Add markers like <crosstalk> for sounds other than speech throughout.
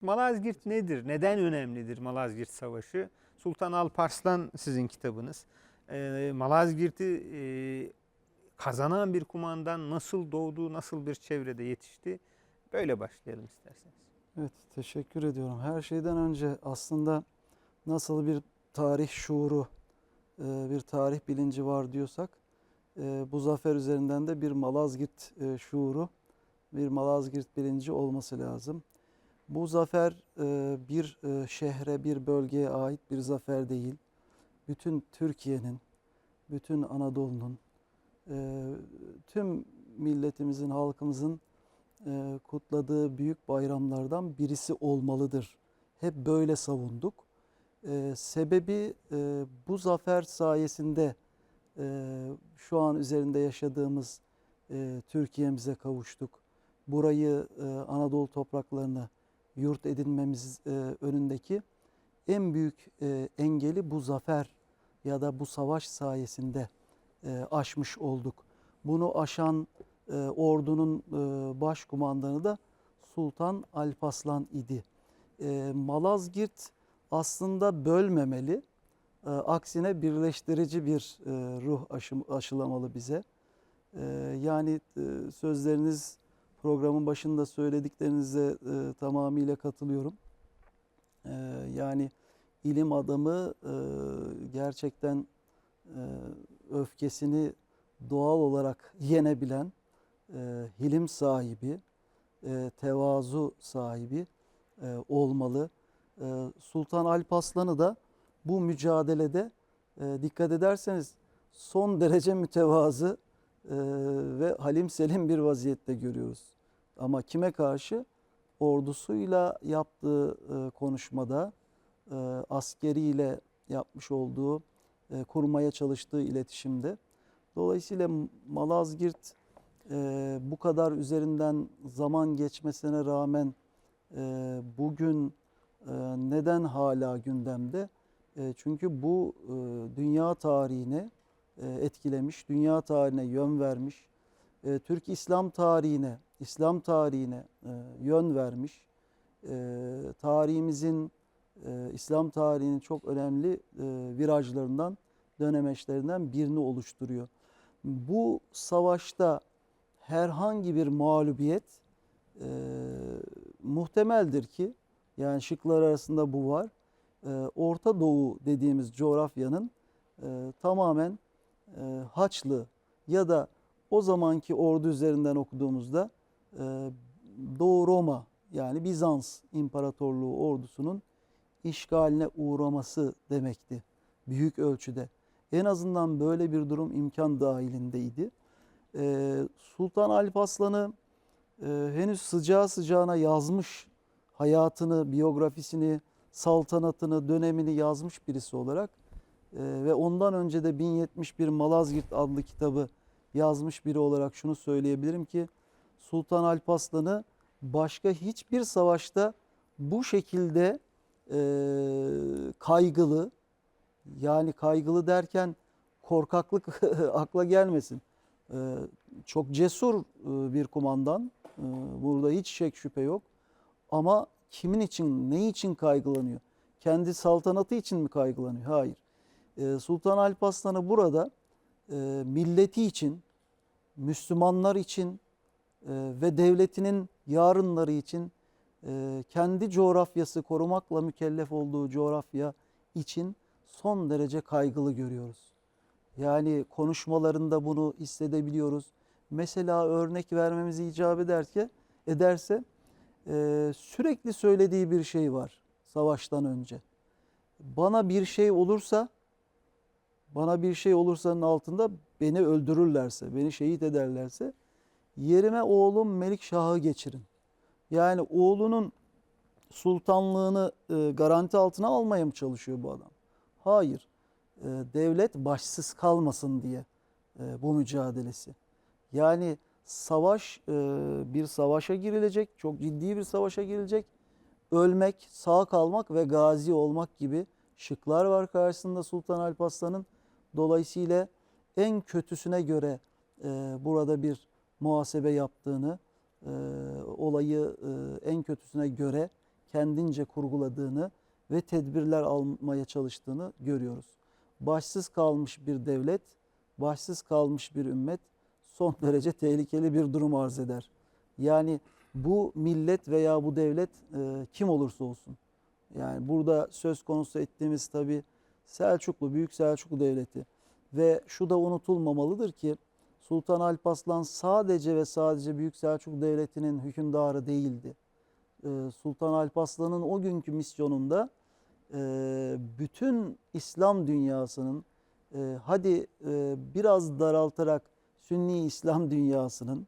Malazgirt nedir? Neden önemlidir Malazgirt Savaşı? Sultan Alparslan sizin kitabınız. Ee, Malazgirt'i e, kazanan bir kumandan nasıl doğdu, nasıl bir çevrede yetişti? Böyle başlayalım isterseniz. Evet, teşekkür ediyorum. Her şeyden önce aslında nasıl bir tarih şuuru, e, bir tarih bilinci var diyorsak, e, bu zafer üzerinden de bir Malazgirt e, şuuru, bir Malazgirt bilinci olması lazım. Bu zafer e, bir e, şehre, bir bölgeye ait bir zafer değil. Bütün Türkiye'nin, bütün Anadolu'nun, e, tüm milletimizin, halkımızın kutladığı büyük bayramlardan birisi olmalıdır. Hep böyle savunduk. Sebebi bu zafer sayesinde şu an üzerinde yaşadığımız Türkiye'mize kavuştuk. Burayı Anadolu topraklarını yurt edinmemiz e, önündeki en büyük e, engeli bu zafer ya da bu savaş sayesinde e, aşmış olduk. Bunu aşan e, ordunun e, başkumandanı da Sultan Alparslan idi. E, Malazgirt aslında bölmemeli, e, aksine birleştirici bir e, ruh aşı, aşılamalı bize. E, yani e, sözleriniz programın başında söylediklerinize e, tamamıyla katılıyorum. E, yani ilim adamı e, gerçekten e, öfkesini doğal olarak yenebilen, e, hilim sahibi, e, tevazu sahibi e, olmalı. E, Sultan Alparslan'ı da bu mücadelede e, dikkat ederseniz son derece mütevazı ve halim selim bir vaziyette görüyoruz. Ama kime karşı? Ordusuyla yaptığı e, konuşmada, e, askeriyle yapmış olduğu, e, kurmaya çalıştığı iletişimde. Dolayısıyla Malazgirt bu kadar üzerinden zaman geçmesine rağmen bugün neden hala gündemde? Çünkü bu dünya tarihine etkilemiş, dünya tarihine yön vermiş, e, Türk İslam tarihine, İslam tarihine e, yön vermiş, e, tarihimizin, e, İslam tarihinin çok önemli e, virajlarından, dönemeçlerinden birini oluşturuyor. Bu savaşta herhangi bir mağlubiyet e, muhtemeldir ki, yani şıklar arasında bu var. E, Orta Doğu dediğimiz coğrafyanın e, tamamen e, Haçlı ya da o zamanki ordu üzerinden okuduğumuzda e, Doğu Roma yani Bizans İmparatorluğu ordusunun işgaline uğraması demekti büyük ölçüde. En azından böyle bir durum imkan dahilindeydi. Ee, Sultan Alparslan'ı e, henüz sıcağı sıcağına yazmış hayatını, biyografisini, saltanatını, dönemini yazmış birisi olarak e, ve ondan önce de 1071 Malazgirt adlı kitabı yazmış biri olarak şunu söyleyebilirim ki Sultan Alparslan'ı başka hiçbir savaşta bu şekilde e, kaygılı yani kaygılı derken korkaklık <laughs> akla gelmesin. E, çok cesur e, bir kumandan. E, burada hiç şek şüphe yok. Ama kimin için, ne için kaygılanıyor? Kendi saltanatı için mi kaygılanıyor? Hayır. E, Sultan Alparslan'ı burada e, milleti için, Müslümanlar için e, ve devletinin yarınları için e, kendi coğrafyası korumakla mükellef olduğu coğrafya için son derece kaygılı görüyoruz. Yani konuşmalarında bunu hissedebiliyoruz. Mesela örnek vermemizi icap ederse, ederse sürekli söylediği bir şey var savaştan önce. Bana bir şey olursa, bana bir şey olursanın altında beni öldürürlerse, beni şehit ederlerse yerime oğlum Melikşah'ı geçirin. Yani oğlunun sultanlığını e, garanti altına almaya mı çalışıyor bu adam? Hayır. E, devlet başsız kalmasın diye e, bu mücadelesi. Yani savaş bir savaşa girilecek, çok ciddi bir savaşa girilecek. Ölmek, sağ kalmak ve gazi olmak gibi şıklar var karşısında Sultan Alparslan'ın. Dolayısıyla en kötüsüne göre e, burada bir muhasebe yaptığını, e, olayı e, en kötüsüne göre kendince kurguladığını ve tedbirler almaya çalıştığını görüyoruz. Başsız kalmış bir devlet, başsız kalmış bir ümmet son <laughs> derece tehlikeli bir durum arz eder. Yani bu millet veya bu devlet e, kim olursa olsun. Yani burada söz konusu ettiğimiz tabi Selçuklu, Büyük Selçuklu Devleti. Ve şu da unutulmamalıdır ki Sultan Alparslan sadece ve sadece Büyük Selçuklu Devleti'nin hükümdarı değildi. Ee, Sultan Alparslan'ın o günkü misyonunda e, bütün İslam dünyasının e, hadi e, biraz daraltarak Sünni İslam dünyasının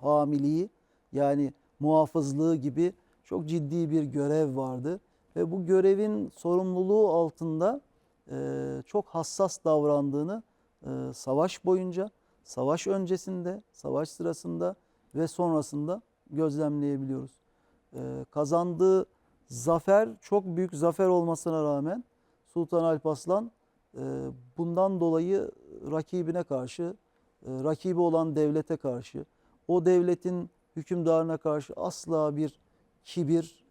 hamiliği yani muhafızlığı gibi çok ciddi bir görev vardı. Ve bu görevin sorumluluğu altında e, çok hassas davrandığını e, savaş boyunca, savaş öncesinde, savaş sırasında ve sonrasında gözlemleyebiliyoruz. E, kazandığı zafer çok büyük zafer olmasına rağmen Sultan Alparslan e, bundan dolayı rakibine karşı, e, rakibi olan devlete karşı, o devletin hükümdarına karşı asla bir kibir,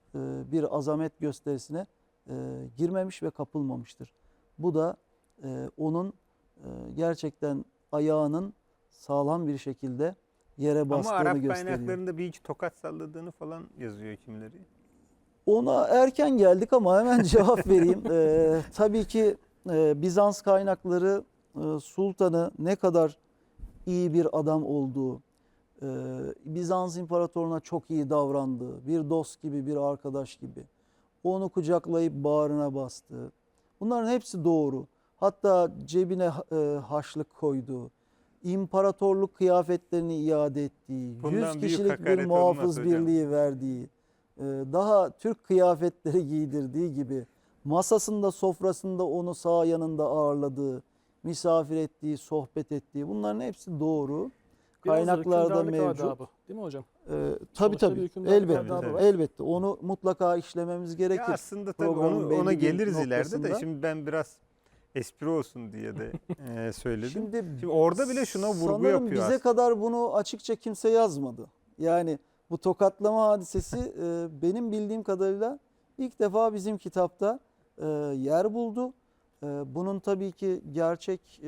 bir azamet gösterisine e, girmemiş ve kapılmamıştır. Bu da e, onun e, gerçekten ayağının sağlam bir şekilde yere Ama bastığını Arap gösteriyor. kaynaklarında bir iki tokat salladığını falan yazıyor kimileri. Ona erken geldik ama hemen <laughs> cevap vereyim. Ee, tabii ki e, Bizans kaynakları e, sultanı ne kadar iyi bir adam olduğu, e, Bizans imparatoruna çok iyi davrandığı, bir dost gibi, bir arkadaş gibi, onu kucaklayıp bağrına bastığı. Bunların hepsi doğru. Hatta cebine e, haçlık koyduğu, imparatorluk kıyafetlerini iade ettiği, Bundan 100 büyük kişilik bir muhafız olmaz hocam. birliği verdiği, e, daha Türk kıyafetleri giydirdiği gibi masasında sofrasında onu sağ yanında ağırladığı, misafir ettiği, sohbet ettiği bunların hepsi doğru. Biraz Kaynaklarda mevcut. adabı, değil mi hocam? Ee, tabii Sonuçta tabii elbette adabı var. elbette onu mutlaka işlememiz gerekir. Ya aslında tabii Programın onu, ona geliriz ileride de noktasında. şimdi ben biraz espri olsun diye de <laughs> e, söyledim. Şimdi, Şimdi orada bile şuna vurgu sanırım yapıyor bize aslında. kadar bunu açıkça kimse yazmadı. Yani bu tokatlama hadisesi e, benim bildiğim kadarıyla ilk defa bizim kitapta e, yer buldu. E, bunun tabii ki gerçek e,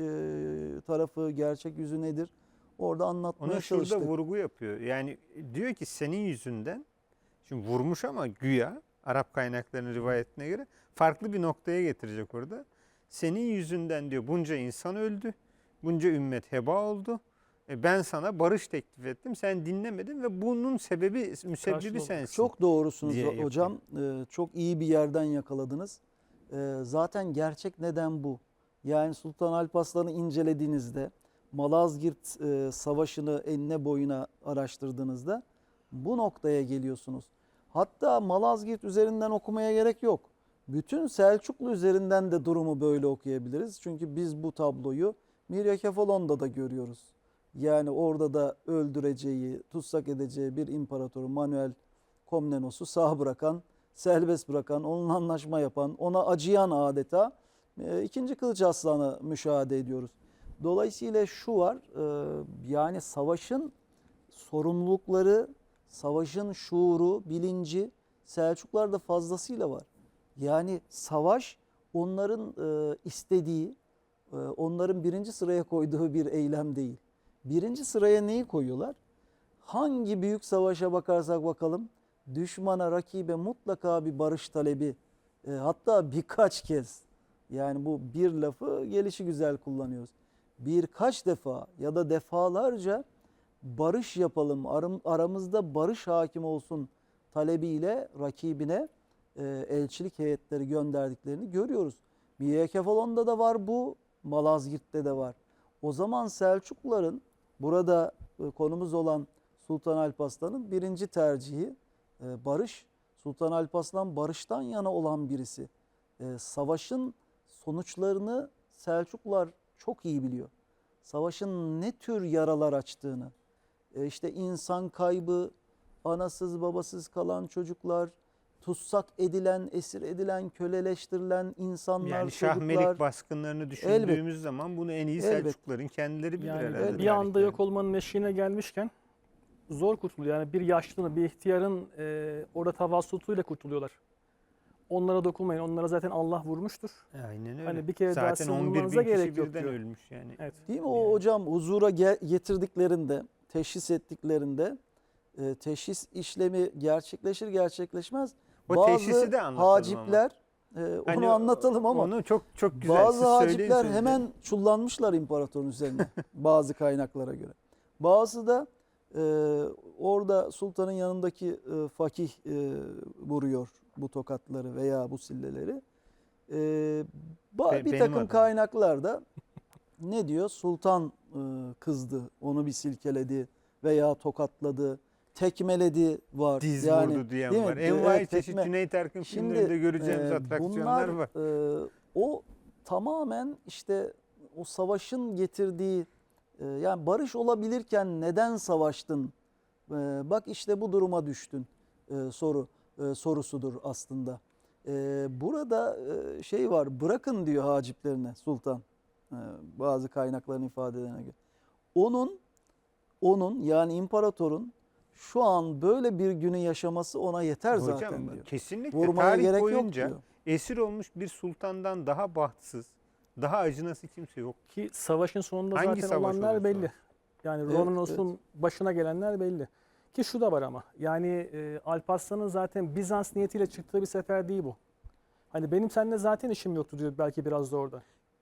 tarafı, gerçek yüzü nedir? Orada anlatmaya Ona şurada çalıştık. vurgu yapıyor. Yani diyor ki senin yüzünden şimdi vurmuş ama güya Arap kaynaklarının rivayetine göre farklı bir noktaya getirecek orada. Senin yüzünden diyor bunca insan öldü. Bunca ümmet heba oldu. E ben sana barış teklif ettim. Sen dinlemedin ve bunun sebebi müsebbibi sensin. Çok doğrusunuz diye hocam. Ee, çok iyi bir yerden yakaladınız. Ee, zaten gerçek neden bu. Yani Sultan Alparslan'ı incelediğinizde, Malazgirt e, Savaşı'nı enine boyuna araştırdığınızda bu noktaya geliyorsunuz. Hatta Malazgirt üzerinden okumaya gerek yok. Bütün Selçuklu üzerinden de durumu böyle okuyabiliriz. Çünkü biz bu tabloyu Miryakefalon'da da görüyoruz. Yani orada da öldüreceği, tutsak edeceği bir imparatoru Manuel Komnenos'u sağ bırakan, serbest bırakan, onunla anlaşma yapan, ona acıyan adeta e, ikinci Kılıç Aslan'ı müşahede ediyoruz. Dolayısıyla şu var, e, yani savaşın sorumlulukları, savaşın şuuru, bilinci Selçuklarda fazlasıyla var. Yani savaş onların e, istediği, e, onların birinci sıraya koyduğu bir eylem değil. Birinci sıraya neyi koyuyorlar? Hangi büyük savaşa bakarsak bakalım düşmana, rakibe mutlaka bir barış talebi hatta birkaç kez yani bu bir lafı gelişi güzel kullanıyoruz. Birkaç defa ya da defalarca barış yapalım, aram- aramızda barış hakim olsun talebiyle rakibine e, elçilik heyetleri gönderdiklerini görüyoruz. Miryakefalon'da da var bu, Malazgirt'te de var. O zaman Selçukluların burada e, konumuz olan Sultan Alparslan'ın birinci tercihi e, barış. Sultan Alparslan barıştan yana olan birisi. Savaşın sonuçlarını Selçuklular çok iyi biliyor. Savaşın ne tür yaralar açtığını, e, işte insan kaybı, anasız babasız kalan çocuklar, tutsak edilen, esir edilen, köleleştirilen insanlar, yani çocuklar. Şahmelik baskınlarını düşündüğümüz zaman bunu en iyi Elbet. Selçukluların kendileri bilir Yani herhalde. bir anda yok olmanın eşiğine gelmişken zor kurtuluyor. Yani bir yaşlının, bir ihtiyarın e, orada tavassutuyla kurtuluyorlar. Onlara dokunmayın. Onlara zaten Allah vurmuştur. Aynen öyle. Hani bir kere daha Zaten 11 bin kişi gerek yok birden diyor. ölmüş yani. Evet. Değil mi? O Yani. hocam huzura ge- getirdiklerinde, teşhis ettiklerinde e, teşhis işlemi gerçekleşir gerçekleşmez. O bazı teşhisi de anlatalım ama. hacipler e, onu Hani anlatalım ama Onu çok çok güzel. bazı Siz hacipler hemen çullanmışlar imparatorun üzerine <laughs> bazı kaynaklara göre. Bazı da e, orada sultanın yanındaki e, fakih e, vuruyor bu tokatları veya bu silleleri. E, Be- bir benim takım adım. kaynaklarda ne diyor? Sultan e, kızdı, onu bir silkeledi veya tokatladı, tekmeledi var. diz yani, vurdu diyen değil mi? var. E, Envai evet, çeşit tekme- Cüneyt Arkın Şimdi filmlerinde göreceğimiz e, atraksiyonlar bunlar, var. e, o tamamen işte o savaşın getirdiği e, yani barış olabilirken neden savaştın? E, bak işte bu duruma düştün e, soru e, sorusudur aslında. E, burada e, şey var bırakın diyor haciplerine sultan e, bazı kaynakların ifadelerine göre. Onun onun yani imparatorun şu an böyle bir günü yaşaması ona yeter Hocam zaten diyor. kesinlikle Vurmaya tarih gerek boyunca yok diyor. esir olmuş bir sultandan daha bahtsız, daha acınası kimse yok. Ki savaşın sonunda Hangi zaten savaş olanlar belli. olsun. Yani Evet, Romanos'un başına gelenler belli. Ki şu da var ama yani e, Alparslan'ın zaten Bizans niyetiyle çıktığı bir sefer değil bu. Hani benim seninle zaten işim yoktu diyor belki biraz da orada.